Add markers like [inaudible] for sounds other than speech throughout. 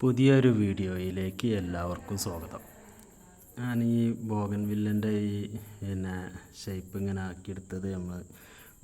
പുതിയൊരു വീഡിയോയിലേക്ക് എല്ലാവർക്കും സ്വാഗതം. ഞാൻ ഈ ബോഗൻ വില്ലന്റെ ഈ പിന്നെ ഷേപ്പ് ഇങ്ങനെ ആക്കിയെടുത്തത് നമ്മൾ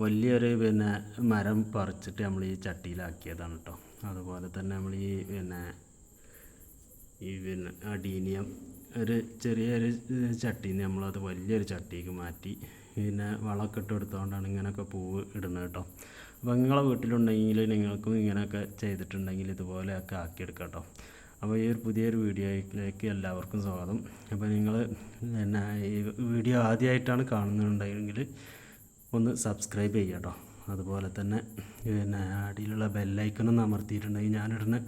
വലിയൊരു പിന്നെ മരം പറിച്ചിട്ട് നമ്മൾ ഈ ചട്ടിയിലാക്കിയതാണ് കേട്ടോ അതുപോലെ തന്നെ നമ്മൾ ഈ പിന്നെ ഈ പിന്നെ അടീനിയം ഒരു ചെറിയൊരു ചട്ടിയിൽ നിന്ന് നമ്മളത് വലിയൊരു ചട്ടിക്ക് മാറ്റി പിന്നെ വളമൊക്കെ ഇട്ട് ഇങ്ങനെയൊക്കെ പൂവ് ഇടുന്നത് കേട്ടോ അപ്പോൾ നിങ്ങളെ വീട്ടിലുണ്ടെങ്കിൽ നിങ്ങൾക്കും ഇങ്ങനെയൊക്കെ ചെയ്തിട്ടുണ്ടെങ്കിൽ ഇതുപോലെയൊക്കെ ആക്കിയെടുക്കാം കേട്ടോ അപ്പോൾ ഈ ഒരു പുതിയൊരു വീഡിയോയിലേക്ക് എല്ലാവർക്കും സ്വാഗതം. അപ്പോൾ നിങ്ങൾ പിന്നെ ഈ വീഡിയോ ആദ്യമായിട്ടാണ് കാണുന്നുണ്ടെങ്കിൽ ഒന്ന് സബ്സ്ക്രൈബ് ചെയ്യുക കേട്ടോ അതുപോലെ തന്നെ പിന്നെ അടിയിലുള്ള ബെല്ലൈക്കണൊന്ന് അമർത്തിയിട്ടുണ്ടെങ്കിൽ ഞാനിടുന്ന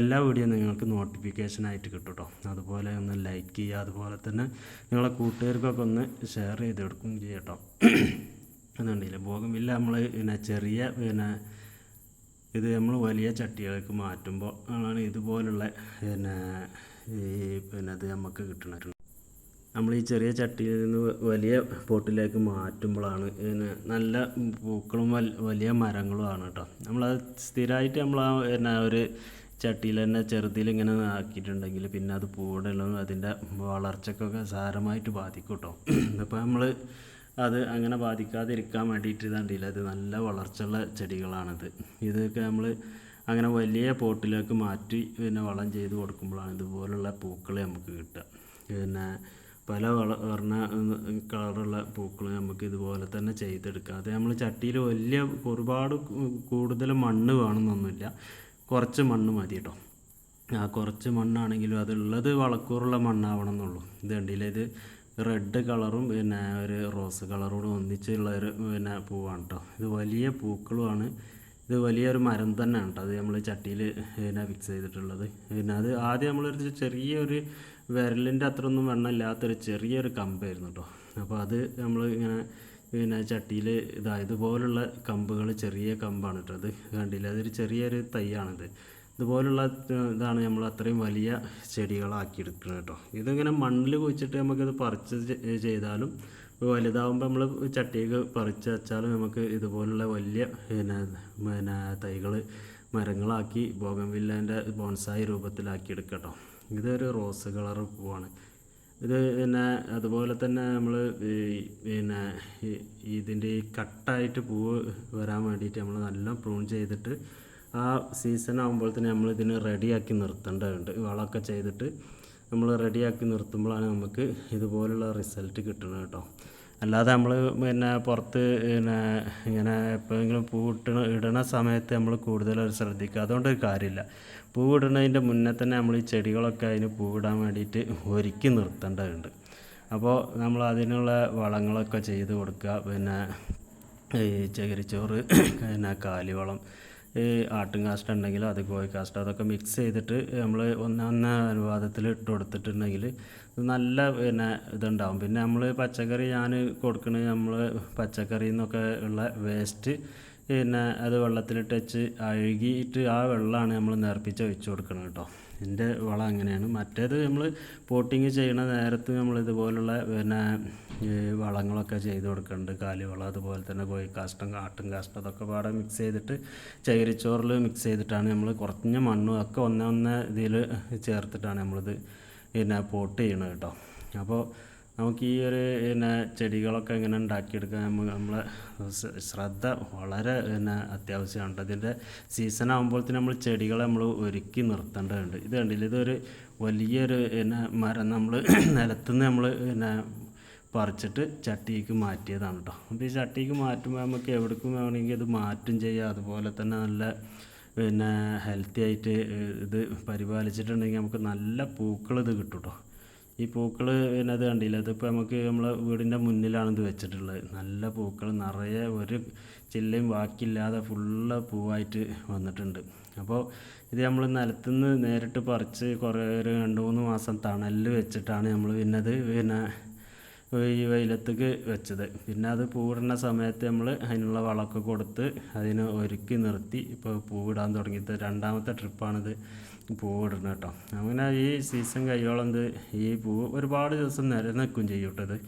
എല്ലാ വീഡിയോ നിങ്ങൾക്ക് നോട്ടിഫിക്കേഷനായിട്ട് കിട്ടും കേട്ടോ അതുപോലെ ഒന്ന് ലൈക്ക് ചെയ്യുക. അതുപോലെ തന്നെ നിങ്ങളെ കൂട്ടുകാർക്കൊക്കെ ഒന്ന് ഷെയർ ചെയ്ത് കൊടുക്കും ചെയ്യാം കേട്ടോ എന്നുണ്ടെങ്കിൽ ബോഗമില്ല നമ്മൾ പിന്നെ ചെറിയ പിന്നെ ഇത് നമ്മൾ വലിയ ചട്ടികൾക്ക് മാറ്റുമ്പോൾ ആണ് ഇതുപോലുള്ള പിന്നെ ഈ പിന്നെ അത് നമുക്ക് കിട്ടുന്നത് നമ്മൾ ഈ ചെറിയ ചട്ടിയിൽ നിന്ന് വലിയ പോട്ടിലേക്ക് മാറ്റുമ്പോഴാണ് പിന്നെ നല്ല പൂക്കളും വലിയ മരങ്ങളുമാണ് കേട്ടോ നമ്മളത് സ്ഥിരമായിട്ട് നമ്മൾ ആ പിന്നെ ഒരു ചട്ടിയിൽ തന്നെ ചെറുതിൽ ഇങ്ങനെ ആക്കിയിട്ടുണ്ടെങ്കിൽ പിന്നെ അത് പൂവിടലും അതിന്റെ വളർച്ചക്കൊക്കെ സാരമായിട്ട് ബാധിക്കും കേട്ടോ അപ്പോൾ നമ്മൾ അത് അങ്ങനെ ബാധിക്കാതിരിക്കാൻ വേണ്ടിയിട്ട് ഇതാണ്ടില്ല ഇത് നല്ല വളർച്ചയുള്ള ചെടികളാണിത്. ഇതൊക്കെ നമ്മൾ അങ്ങനെ വലിയ പോട്ടിലേക്ക് മാറ്റി പിന്നെ വളം ചെയ്ത് കൊടുക്കുമ്പോഴാണ് ഇതുപോലുള്ള പൂക്കൾ നമുക്ക് കിട്ടുക. പിന്നെ പല വള വർണ കളറുള്ള പൂക്കൾ നമുക്ക് ഇതുപോലെ തന്നെ ചെയ്തെടുക്കാം. അത് നമ്മൾ ചട്ടിയിൽ വലിയ ഒരുപാട് കൂടുതൽ മണ്ണ് വേണമെന്നൊന്നുമില്ല. കുറച്ച് മണ്ണ് മതി കേട്ടോ. ആ കുറച്ച് മണ്ണാണെങ്കിലും അതുള്ളത് വളക്കൂറുള്ള മണ്ണാവണം എന്നുള്ളൂ ഇത് കണ്ടില്ലേ? ഇത് റെഡ് കളറും പിന്നെ ഒരു റോസ് കളറോട് ഒന്നിച്ചുള്ള ഒരു പിന്നെ പൂവാണ് കേട്ടോ ഇത് വലിയ പൂക്കളുമാണ്. ഇത് വലിയൊരു മരം തന്നെയാണ് കേട്ടോ അത് നമ്മൾ ചട്ടിയിൽ പിന്നെ ഫിക്സ് ചെയ്തിട്ടുള്ളത്. പിന്നെ അത് ആദ്യം നമ്മളൊരു ചെറിയൊരു വിരലിന്റെ അത്ര ഒന്നും വെണ്ണം ഇല്ലാത്തൊരു ചെറിയൊരു കമ്പായിരുന്നു കേട്ടോ അപ്പോൾ അത് നമ്മൾ ഇങ്ങനെ പിന്നെ ചട്ടിയിൽ ഇതാ ഇതുപോലുള്ള കമ്പുകൾ ചെറിയ കമ്പാണ് കേട്ടോ അത് കണ്ടില്ല? അതൊരു ചെറിയൊരു തൈയാണിത്. ഇതുപോലുള്ള ഇതാണ് നമ്മൾ അത്രയും വലിയ ചെടികളാക്കി എടുക്കുന്നത് കേട്ടോ. ഇതിങ്ങനെ മണ്ണിൽ കുഴിച്ചിട്ട് നമുക്കിത് പറിച്ച് ചെയ്താലും വലുതാവുമ്പോൾ നമ്മൾ ചട്ടിയൊക്കെ പറിച്ച് വെച്ചാലും നമുക്ക് ഇതുപോലുള്ള വലിയ പിന്നെ പിന്നെ തൈകൾ മരങ്ങളാക്കി ബോഗൻവില്ലേന്റെ ബോൺസായി രൂപത്തിലാക്കി എടുക്കട്ടോ കേട്ടോ. ഇതൊരു റോസ് കളർ പൂവാണ്. ഇത് പിന്നെ അതുപോലെ തന്നെ നമ്മൾ പിന്നെ ഇതിന്റെ ഈ കട്ടായിട്ട് പൂവ് വരാൻ വേണ്ടിയിട്ട് നമ്മൾ നല്ല പ്രൂൺ ചെയ്തിട്ട് ആ സീസൺ ആകുമ്പോഴത്തേന് നമ്മൾ ഇതിനെ റെഡിയാക്കി നിർത്തേണ്ടതുണ്ട്. വളമൊക്കെ ചെയ്തിട്ട് നമ്മൾ റെഡിയാക്കി നിർത്തുമ്പോഴാണ് നമുക്ക് ഇതുപോലുള്ള റിസൾട്ട് കിട്ടുന്നത് കേട്ടോ. അല്ലാതെ നമ്മൾ പിന്നെ പുറത്ത് പിന്നെ ഇങ്ങനെ എപ്പോഴെങ്കിലും പൂ ഇട്ടണ ഇടണ സമയത്ത് നമ്മൾ കൂടുതൽ ശ്രദ്ധിക്കുക. അതുകൊണ്ട് ഒരു കാര്യമില്ല. പൂ ഇടുന്നതിന്റെ മുന്നേ തന്നെ നമ്മൾ ഈ ചെടികളൊക്കെ അതിന് പൂവിടാൻ വേണ്ടിയിട്ട് ഒരുക്കി നിർത്തേണ്ടതുണ്ട്. അപ്പോൾ നമ്മൾ അതിനുള്ള വളങ്ങളൊക്കെ ചെയ്ത് കൊടുക്കുക. പിന്നെ ഈ ചകിരിച്ചോറ് പിന്നെ കാലിവളം ആട്ടും കാസ്റ്റ് ഉണ്ടെങ്കിൽ അത് കോഴി കാസ്റ്റ് അതൊക്കെ മിക്സ് ചെയ്തിട്ട് നമ്മൾ ഒന്നൊന്ന അനുവാദത്തിൽ ഇട്ട് കൊടുത്തിട്ടുണ്ടെങ്കിൽ നല്ല പിന്നെ ഇതുണ്ടാവും. പിന്നെ നമ്മൾ പച്ചക്കറി ഞാൻ കൊടുക്കുന്നത് നമ്മൾ പച്ചക്കറിയിൽ നിന്നൊക്കെ ഉള്ള വേസ്റ്റ് പിന്നെ അത് വെള്ളത്തിലിട്ട് വെച്ച് അഴുകിയിട്ട് ആ വെള്ളമാണ് നമ്മൾ നേർപ്പിച്ച് ഒഴിച്ച് കൊടുക്കണം കേട്ടോ എന്റെ വളം അങ്ങനെയാണ്. മറ്റേത് നമ്മൾ പോട്ടിങ് ചെയ്യണ നേരത്ത് നമ്മൾ ഇതുപോലുള്ള പിന്നെ വളങ്ങളൊക്കെ ചെയ്ത് കൊടുക്കുന്നുണ്ട് കാലിവളം അതുപോലെ തന്നെ കോഴിക്കാഷ്ടം കാട്ടും കാഷ്ടം അതൊക്കെ പാടെ മിക്സ് ചെയ്തിട്ട് ചകിരിച്ചോറിൽ മിക്സ് ചെയ്തിട്ടാണ് നമ്മൾ കുറഞ്ഞ മണ്ണും ഒക്കെ ഒന്നേ ഒന്നേ ഇതിൽ ചേർത്തിട്ടാണ് നമ്മളിത് പിന്നെ പോട്ട് ചെയ്യണത് കേട്ടോ. അപ്പോൾ നമുക്ക് ഈ ഒരു പിന്നെ ചെടികളൊക്കെ എങ്ങനെ ഉണ്ടാക്കിയെടുക്കാൻ നമ്മൾ ശ്രദ്ധ വളരെ പിന്നെ അത്യാവശ്യമാണ്. അതിന്റെ സീസൺ ആകുമ്പോഴത്തേന് നമ്മൾ ചെടികളെ നമ്മൾ ഒരുക്കി നിർത്തേണ്ടതുണ്ട്. ഇത് കണ്ടില്ല? ഇതൊരു വലിയൊരു പിന്നെ മരം നമ്മൾ [clears throat] നിലത്തുനിന്ന് നമ്മൾ പിന്നെ പറിച്ചിട്ട് ചട്ടിക്ക് മാറ്റിയതാണ് കേട്ടോ അപ്പോൾ ഈ ചട്ടിക്ക് മാറ്റുമ്പോൾ നമുക്ക് എവിടേക്കും വേണമെങ്കിൽ ഇത് മാറ്റും ചെയ്യാം. അതുപോലെ തന്നെ നല്ല പിന്നെ ഹെൽത്തി ആയിട്ട് ഇത് പരിപാലിച്ചിട്ടുണ്ടെങ്കിൽ നമുക്ക് നല്ല പൂക്കൾ ഇത് കിട്ടും കേട്ടോ ഈ പൂക്കൾ പിന്നെ അത് കണ്ടില്ല? ഇതിപ്പോൾ നമുക്ക് നമ്മളെ വീടിന്റെ മുന്നിലാണ് ഇത് വെച്ചിട്ടുള്ളത്. നല്ല പൂക്കൾ നിറയെ ഒരു ചില്ലയും ബാക്കിയില്ലാതെ ഫുള്ള് പൂവായിട്ട് വന്നിട്ടുണ്ട്. അപ്പോൾ ഇത് നമ്മൾ നിലത്തുനിന്ന് നേരിട്ട് പറിച്ച് കുറേ ഒരു രണ്ട് മൂന്ന് മാസം തണലിൽ വെച്ചിട്ടാണ് നമ്മൾ പിന്നെ അത് പിന്നെ ഈ വെയിലത്തേക്ക് വെച്ചത്. പിന്നെ അത് പൂവിടുന്ന സമയത്ത് നമ്മൾ അതിനുള്ള വളമൊക്കെ കൊടുത്ത് അതിനെ ഒരുക്കി നിർത്തി ഇപ്പോൾ പൂവിടാൻ തുടങ്ങിയത് രണ്ടാമത്തെ ട്രിപ്പാണിത്. പൂവിടുന്നത് കേട്ടോ. അങ്ങനെ ഈ സീസൺ കഴിയോളം ഇത് ഈ പൂവ് ഒരുപാട് ദിവസം നിലനിൽക്കും ചെയ്യും കേട്ടത്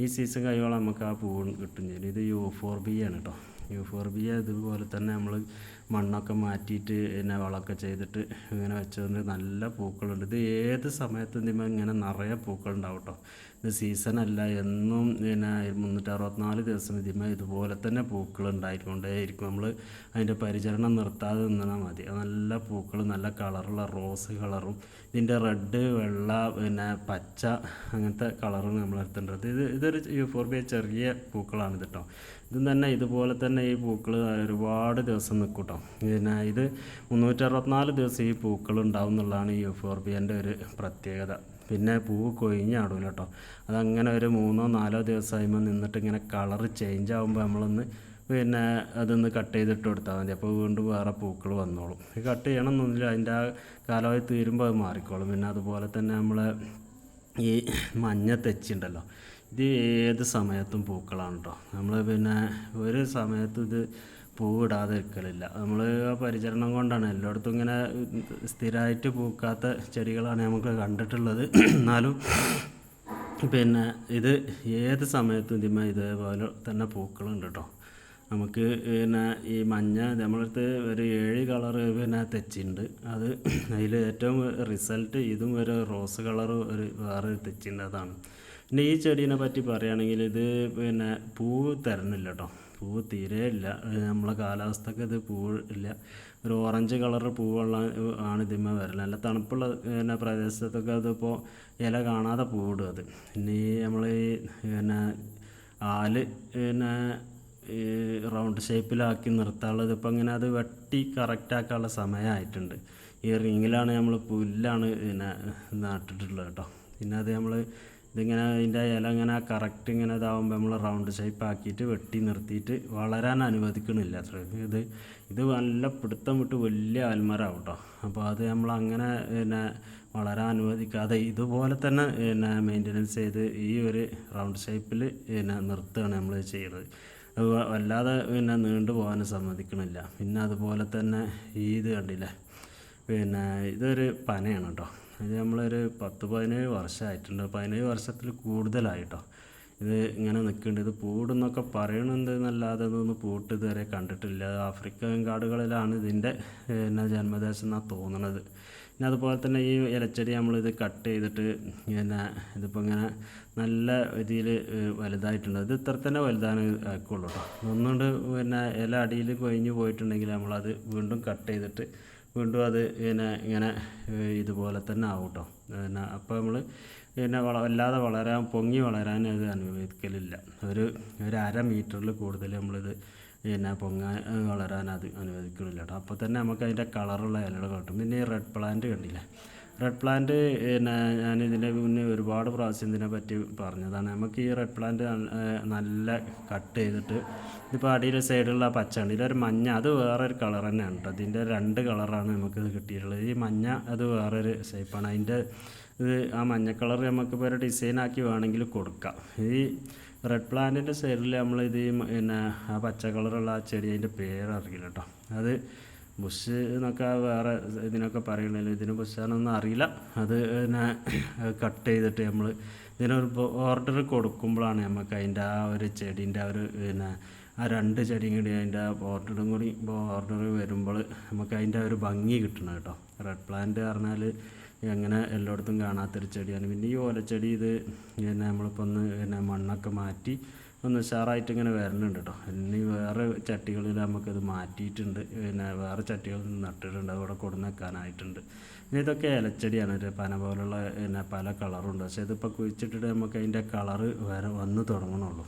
ഈ സീസൺ കഴിയോളം നമുക്ക് ആ പൂവ് കിട്ടും ചെയ്യും. ഇത് യു ഫോർ ബി ആണ് കേട്ടോ. യു ഫോർ ബി ഇതുപോലെ തന്നെ നമ്മൾ മണ്ണൊക്കെ മാറ്റിയിട്ട് പിന്നെ വളമൊക്കെ ചെയ്തിട്ട് ഇങ്ങനെ വെച്ചതിന് നല്ല പൂക്കളുണ്ട്. ഇത് ഏത് സമയത്തും ഇതിമ ഇങ്ങനെ നിറയെ പൂക്കളുണ്ടാവും കേട്ടോ ഇത് സീസണല്ല എന്നും പിന്നെ മുന്നൂറ്റി അറുപത്തിനാല് ദിവസം ഇതിമ ഇതുപോലെ തന്നെ പൂക്കൾ ഉണ്ടായിക്കൊണ്ടേയിരിക്കും നമ്മൾ അതിന്റെ പരിചരണം നിർത്താതെ നിന്നാൽ മതി. നല്ല പൂക്കൾ നല്ല കളറുള്ള റോസ് കളറും ഇതിന്റെ റെഡ് വെള്ള പിന്നെ പച്ച അങ്ങനത്തെ കളറും നമ്മൾ എടുത്തിട്ടുണ്ട്. ഇത് ഇതൊരു യൂഫോർബിയ ചെറിയ പൂക്കളാണ് കേട്ടോ ഇതും തന്നെ ഇതുപോലെ തന്നെ ഈ പൂക്കൾ ഒരുപാട് ദിവസം നിൽക്കും കേട്ടോ പിന്നെ ഇത് മുന്നൂറ്ററുപത്തിനാല് ദിവസം ഈ പൂക്കൾ ഉണ്ടാവും എന്നുള്ളതാണ് ഈ യൂഫോർബിയന്റെ ഒരു പ്രത്യേകത. പിന്നെ പൂവ് കൊഴിഞ്ഞാടൂല കേട്ടോ അതങ്ങനെ ഒരു മൂന്നോ നാലോ ദിവസം കഴിയുമ്പോൾ നിന്നിട്ട് ഇങ്ങനെ കളർ ചേഞ്ച് ആകുമ്പോൾ നമ്മളൊന്ന് പിന്നെ അതൊന്ന് കട്ട് ചെയ്തിട്ട് കൊടുത്താൽ മതി. അപ്പോൾ വീണ്ടും വേറെ പൂക്കൾ വന്നോളും. കട്ട് ചെയ്യണമെന്നൊന്നുമില്ല അതിന്റെ ആ കാലാവധി തീരുമ്പോൾ അത് മാറിക്കോളും. പിന്നെ അതുപോലെ തന്നെ നമ്മളെ ഈ മഞ്ഞ തെച്ചുണ്ടല്ലോ. ഇത് ഏത് സമയത്തും പൂക്കളാണ് കേട്ടോ നമ്മൾ പിന്നെ ഒരു സമയത്തും ഇത് പൂവിടാതെ ഇരിക്കലില്ല. നമ്മൾ പരിചരണം കൊണ്ടാണ് എല്ലായിടത്തും ഇങ്ങനെ സ്ഥിരമായിട്ട് പൂക്കാത്ത ചെടികളാണ് നമുക്ക് കണ്ടിട്ടുള്ളത്. എന്നാലും പിന്നെ ഇത് ഏത് സമയത്തും ഇതിന്മേൽ ഇതേപോലെ തന്നെ പൂക്കളുണ്ട് കേട്ടോ നമുക്ക് പിന്നെ ഈ മഞ്ഞ നമ്മളടുത്ത് ഒരു ഏഴ് കളർ പിന്നെ തെച്ചിണ്ട്. അത് അതിൽ ഏറ്റവും റിസൾട്ട് ഇതും ഒരു റോസ് കളർ ഒരു വേറെ അതാണ്. പിന്നെ ഈ ചെടീനെ പറ്റി പറയുകയാണെങ്കിൽ ഇത് പിന്നെ പൂവ് തരുന്നില്ല കേട്ടോ പൂവ് തീരെ ഇല്ല. നമ്മളെ കാലാവസ്ഥക്ക് ഇത് പൂവ് ഇല്ല. ഒരു ഓറഞ്ച് കളർ പൂവുള്ള ആണ് ഇതിന്മേൽ വരൽ. നല്ല തണുപ്പുള്ള പിന്നെ പ്രദേശത്തൊക്കെ അതിപ്പോൾ ഇല കാണാതെ പൂവിടും അത്. പിന്നെ നമ്മൾ ഈ പിന്നെ ആൽ പിന്നെ റൗണ്ട് ഷേപ്പിലാക്കി നിർത്താനുള്ളത്. ഇപ്പം ഇങ്ങനെ അത് വെട്ടി കറക്റ്റാക്കാനുള്ള സമയമായിട്ടുണ്ട് ഈ റിങ്ങിലാണ് നമ്മൾ പുല്ലാണ് പിന്നെ നട്ടിട്ടുള്ളത് കേട്ടോ. പിന്നെ അത് നമ്മൾ ഇതിങ്ങനെ അതിന്റെ ഇല ഇങ്ങനെ കറക്റ്റ് ഇങ്ങനെ ഇതാവുമ്പോൾ നമ്മൾ റൗണ്ട് ഷേപ്പ് ആക്കിയിട്ട് വെട്ടി നിർത്തിയിട്ട് വളരാൻ അനുവദിക്കണില്ല അത്ര. ഇത് ഇത് നല്ല പിടുത്തം വിട്ട് വലിയ ആൽമരാവും കേട്ടോ. അപ്പോൾ അത് നമ്മൾ അങ്ങനെ പിന്നെ വളരാൻ അനുവദിക്കാതെ ഇതുപോലെ തന്നെ പിന്നെ മെയിന്റനൻസ് ചെയ്ത് ഈ ഒരു റൗണ്ട് ഷേപ്പിൽ പിന്നെ നിർത്തുകയാണ് നമ്മൾ ചെയ്യുന്നത് വല്ലാതെ പിന്നെ നീണ്ടു പോകാനും സമ്മതിക്കണില്ല. പിന്നെ അതുപോലെ തന്നെ ഈ ഇത് കണ്ടില്ലേ? പിന്നെ ഇതൊരു പനയാണ് കേട്ടോ. ഇത് നമ്മളൊരു പത്ത് പതിനേഴ് വർഷമായിട്ടുണ്ട് പതിനേഴ് വർഷത്തിൽ കൂടുതലായിട്ടോ. ഇത് ഇങ്ങനെ നിൽക്കുന്നുണ്ട്. ഇത് പൂടുന്നൊക്കെ പറയണുണ്ട് ഇതൊന്നും പൂട്ട് ഇതുവരെ കണ്ടിട്ടില്ല. ആഫ്രിക്കൻ കാടുകളിലാണ് ഇതിന്റെ പിന്നെ ജന്മദേശം എന്നാണ് തോന്നുന്നത് പിന്നെ അതുപോലെ തന്നെ ഈ ഇലച്ചെടി നമ്മളിത് കട്ട് ചെയ്തിട്ട് പിന്നെ ഇതിപ്പോൾ ഇങ്ങനെ നല്ല രീതിയിൽ വലുതായിട്ടുണ്ട്. ഇത് ഇത്ര തന്നെ വലുതാണ് ആക്കുള്ളൂ കേട്ടോ ഒന്നുകൊണ്ട് പിന്നെ ഇല അടിയിൽ കൊഴിഞ്ഞു പോയിട്ടുണ്ടെങ്കിൽ നമ്മളത് വീണ്ടും കട്ട് ചെയ്തിട്ട് വീണ്ടും അത് പിന്നെ ഇങ്ങനെ ഇതുപോലെ തന്നെ ആവും കേട്ടോ പിന്നെ അപ്പോൾ നമ്മൾ പിന്നെ വള വല്ലാതെ വളരാൻ പൊങ്ങി വളരാൻ അത് അനുവദിക്കലില്ല. ഒരു ഒരു അര മീറ്ററിൽ കൂടുതൽ നമ്മളിത് പിന്നെ പൊങ്ങാൻ വളരാൻ അത് അനുവദിക്കണില്ല കേട്ടോ. അപ്പോൾ തന്നെ നമുക്ക് അതിന്റെ കളറുള്ള ഇലകൾ കിട്ടും. പിന്നെ ഈ റെഡ് പ്ലാന്റ് കണ്ടില്ലേ? റെഡ് പ്ലാന്റ് പിന്നെ ഞാൻ ഇതിന്റെ മുന്നേ ഒരുപാട് പ്രാവശ്യം ഇതിനെ പറ്റി പറഞ്ഞതാണ്. നമുക്ക് ഈ റെഡ് പ്ലാന്റ് നല്ല കട്ട് ചെയ്തിട്ട് ഇതിപ്പോൾ അടിയിൽ സൈഡിലുള്ള പച്ചയാണ്. ഇതിലൊരു മഞ്ഞ അത് വേറൊരു കളർ തന്നെയാണ് കേട്ടോ ഇതിന്റെ രണ്ട് കളറാണ് നമുക്ക് കിട്ടിയിട്ടുള്ളത്. ഈ മഞ്ഞ അത് വേറൊരു ഷേപ്പാണ് അതിന്റെ ഇത് ആ മഞ്ഞ കളർ നമുക്കിപ്പോൾ ഒരു ഡിസൈനാക്കി വേണമെങ്കിൽ കൊടുക്കാം. ഈ റെഡ് പ്ലാന്റിന്റെ സൈഡിൽ നമ്മൾ ഇത് പിന്നെ ആ പച്ച കളറുള്ള ആ ചെടി അതിന്റെ പേരറിയില്ല കേട്ടോ അത് ബുഷ് എന്നൊക്കെ വേറെ ഇതിനൊക്കെ പറയണല്ലോ ഇതിന് ബുഷാണെന്നൊന്നും അറിയില്ല. അത് പിന്നെ കട്ട് ചെയ്തിട്ട് നമ്മൾ ഇതിനൊരു ഓർഡർ കൊടുക്കുമ്പോഴാണ് നമുക്ക് അതിന്റെ ആ ഒരു ചെടീന്റെ ആ ഒരു പിന്നെ ആ രണ്ട് ചെടിയും കൂടി അതിന്റെ ഓർഡറും കൂടി ഓർഡർ വരുമ്പോൾ നമുക്ക് അതിന്റെ ഒരു ഭംഗി കിട്ടണം കേട്ടോ. റെഡ് പ്ലാന്റ് പറഞ്ഞാൽ അങ്ങനെ എല്ലായിടത്തും കാണാത്തൊരു ചെടിയാണ്. പിന്നെ ഈ ഓലച്ചെടി ഇത് പിന്നെ നമ്മളിപ്പോൾ ഒന്ന് പിന്നെ മണ്ണൊക്കെ മാറ്റി ഒന്ന് ഉഷാറായിട്ട് ഇങ്ങനെ വരുന്നുണ്ട് കേട്ടോ ഇനി വേറെ ചട്ടികളിൽ നമുക്കത് മാറ്റിയിട്ടുണ്ട്. പിന്നെ വേറെ ചട്ടികളിൽ നിന്ന് നട്ടിട്ടുണ്ട്. അവിടെ കൊടുന്ന് വെക്കാനായിട്ടുണ്ട്. പിന്നെ ഇതൊക്കെ ഇലച്ചെടിയാണ്. ഒരു പന പോലുള്ള പിന്നെ പല കളറുണ്ട്. പക്ഷേ ഇതിപ്പോൾ കുഴിച്ചിട്ടിട്ട് നമുക്ക് അതിന്റെ കളറ് വരെ വന്ന് തുടങ്ങണുള്ളൂ.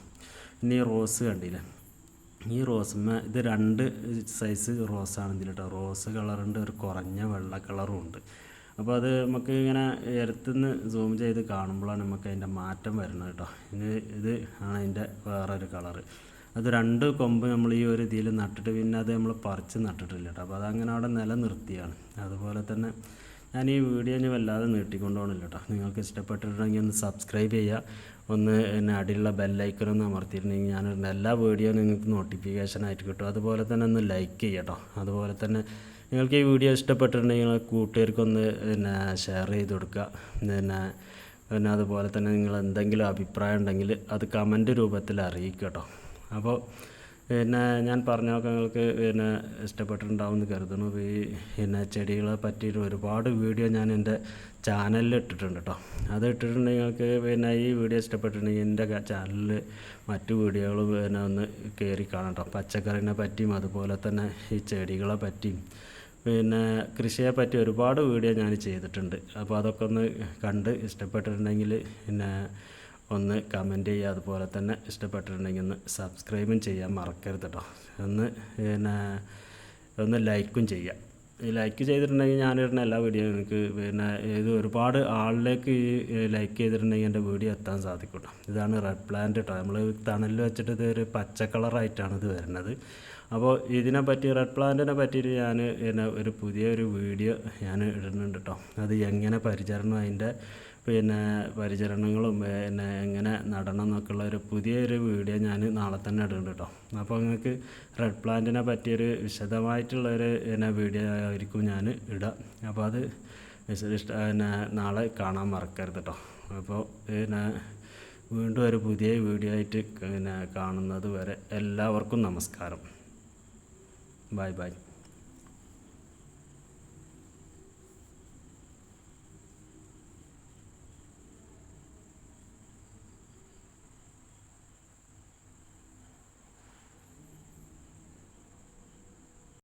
ഇനി റോസ് കണ്ടില്ലേ? ഈ റോസുമ്മ ഇത് രണ്ട് സൈസ് റോസാണ് ഇതിൽ കേട്ടോ റോസ് കളറുണ്ട് ഒരു കുറഞ്ഞ വെള്ള കളറും ഉണ്ട്. അപ്പോൾ അത് നമുക്ക് ഇങ്ങനെ എടുത്തുനിന്ന് സൂം ചെയ്ത് കാണുമ്പോഴാണ് നമുക്ക് അതിന്റെ മാറ്റം വരുന്നത് കേട്ടോ. ഇത് ഇത് ആണ് അതിന്റെ വേറൊരു കളറ് അത് രണ്ട് കൊമ്പ് നമ്മൾ ഈ ഒരു ഇതിൽ നട്ടിട്ട് പിന്നെ അത് നമ്മൾ പറിച്ച് നട്ടിട്ടില്ല കേട്ടോ. അപ്പോൾ അതങ്ങനെ അവിടെ നിലനിർത്തിയാണ്. അതുപോലെ തന്നെ ഞാൻ ഈ വീഡിയോ ഇനി വല്ലാതെ നീട്ടിക്കൊണ്ടു പോകണില്ല കേട്ടോ. നിങ്ങൾക്ക് ഇഷ്ടപ്പെട്ടിട്ടുണ്ടെങ്കിൽ ഒന്ന് സബ്സ്ക്രൈബ് ചെയ്യുക. ഒന്ന് എന്നെ അടിയിലുള്ള ബെല്ലൈക്കനൊന്ന് അമർത്തിയിരുന്നെങ്കിൽ ഞാൻ എല്ലാ വീഡിയോ നിങ്ങൾക്ക് നോട്ടിഫിക്കേഷൻ ആയിട്ട് കിട്ടും. അതുപോലെ തന്നെ ഒന്ന് ലൈക്ക് ചെയ്യട്ടോ. അതുപോലെ തന്നെ നിങ്ങൾക്ക് ഈ വീഡിയോ ഇഷ്ടപ്പെട്ടിട്ടുണ്ടെങ്കിൽ കൂട്ടുകാർക്കൊന്ന് പിന്നെ ഷെയർ ചെയ്ത് കൊടുക്കുക. പിന്നെ പിന്നെ അതുപോലെ തന്നെ നിങ്ങൾ എന്തെങ്കിലും അഭിപ്രായം ഉണ്ടെങ്കിൽ അത് കമന്റ് രൂപത്തിൽ അറിയിക്കുക അപ്പോൾ പിന്നെ ഞാൻ പറഞ്ഞൊക്കെ നിങ്ങൾക്ക് പിന്നെ ഇഷ്ടപ്പെട്ടിട്ടുണ്ടാവും എന്ന് കരുതുന്നു. ഈ പിന്നെ ചെടികളെ പറ്റിയിട്ട് ഒരുപാട് വീഡിയോ ഞാൻ എന്റെ ചാനലിൽ ഇട്ടിട്ടുണ്ട് കേട്ടോ. അത് ഇട്ടിട്ടുണ്ടെങ്കിൽ നിങ്ങൾക്ക് പിന്നെ ഈ വീഡിയോ ഇഷ്ടപ്പെട്ടിട്ടുണ്ടെങ്കിൽ എന്റെ ചാനലിൽ മറ്റു വീഡിയോകൾ പിന്നെ ഒന്ന് കയറി കാണാം കേട്ടോ. പച്ചക്കറിനെ പറ്റിയും അതുപോലെ തന്നെ ഈ ചെടികളെ പറ്റിയും പിന്നെ കൃഷിയെ പറ്റി ഒരുപാട് വീഡിയോ ഞാൻ ചെയ്തിട്ടുണ്ട്. അപ്പോൾ അതൊക്കെ ഒന്ന് കണ്ട് ഇഷ്ടപ്പെട്ടിട്ടുണ്ടെങ്കിൽ പിന്നെ ഒന്ന് കമന്റ് ചെയ്യുക. അതുപോലെ തന്നെ ഇഷ്ടപ്പെട്ടിട്ടുണ്ടെങ്കിൽ ഒന്ന് സബ്സ്ക്രൈബും ചെയ്യാൻ മറക്കരുത് കേട്ടോ ഒന്ന് പിന്നെ ഒന്ന് ലൈക്കും ചെയ്യുക. ഈ ലൈക്ക് ചെയ്തിട്ടുണ്ടെങ്കിൽ ഇടുന്ന എല്ലാ വീഡിയോയും എനിക്ക് പിന്നെ ഇത് ഒരുപാട് ആളിലേക്ക് ഈ ലൈക്ക് ചെയ്തിട്ടുണ്ടെങ്കിൽ എന്റെ വീഡിയോ എത്താൻ സാധിക്കും കേട്ടോ ഇതാണ് റെഡ് പ്ലാന്റ് കേട്ടോ നമ്മൾ തണലിൽ വെച്ചിട്ട് ഇത് ഒരു പച്ച കളറായിട്ടാണ് ഇത് വരുന്നത്. അപ്പോൾ ഇതിനെ പറ്റി റെഡ് പ്ലാന്റിനെ പറ്റിയിട്ട് ഞാൻ പിന്നെ ഒരു പുതിയൊരു വീഡിയോ ഞാൻ ഇടുന്നുണ്ട് കേട്ടോ അത് എങ്ങനെ പരിചരണം അതിന്റെ പിന്നെ പരിചരണങ്ങളും പിന്നെ എങ്ങനെ നടണം എന്നൊക്കെയുള്ള ഒരു പുതിയൊരു വീഡിയോ ഞാൻ നാളെ തന്നെ ഇടുന്നുണ്ട് കേട്ടോ. അപ്പോൾ നിങ്ങൾക്ക് റെഡ് പ്ലാന്റിനെ പറ്റിയൊരു വിശദമായിട്ടുള്ളൊരു പിന്നെ വീഡിയോ ആയിരിക്കും ഞാൻ ഇടുക അപ്പോൾ അത് പിന്നെ നാളെ കാണാൻ മറക്കരുത് കേട്ടോ. അപ്പോൾ പിന്നെ വീണ്ടും ഒരു പുതിയ വീഡിയോ ആയിട്ട് പിന്നെ കാണുന്നത് വരെ എല്ലാവർക്കും നമസ്കാരം. Bye bye.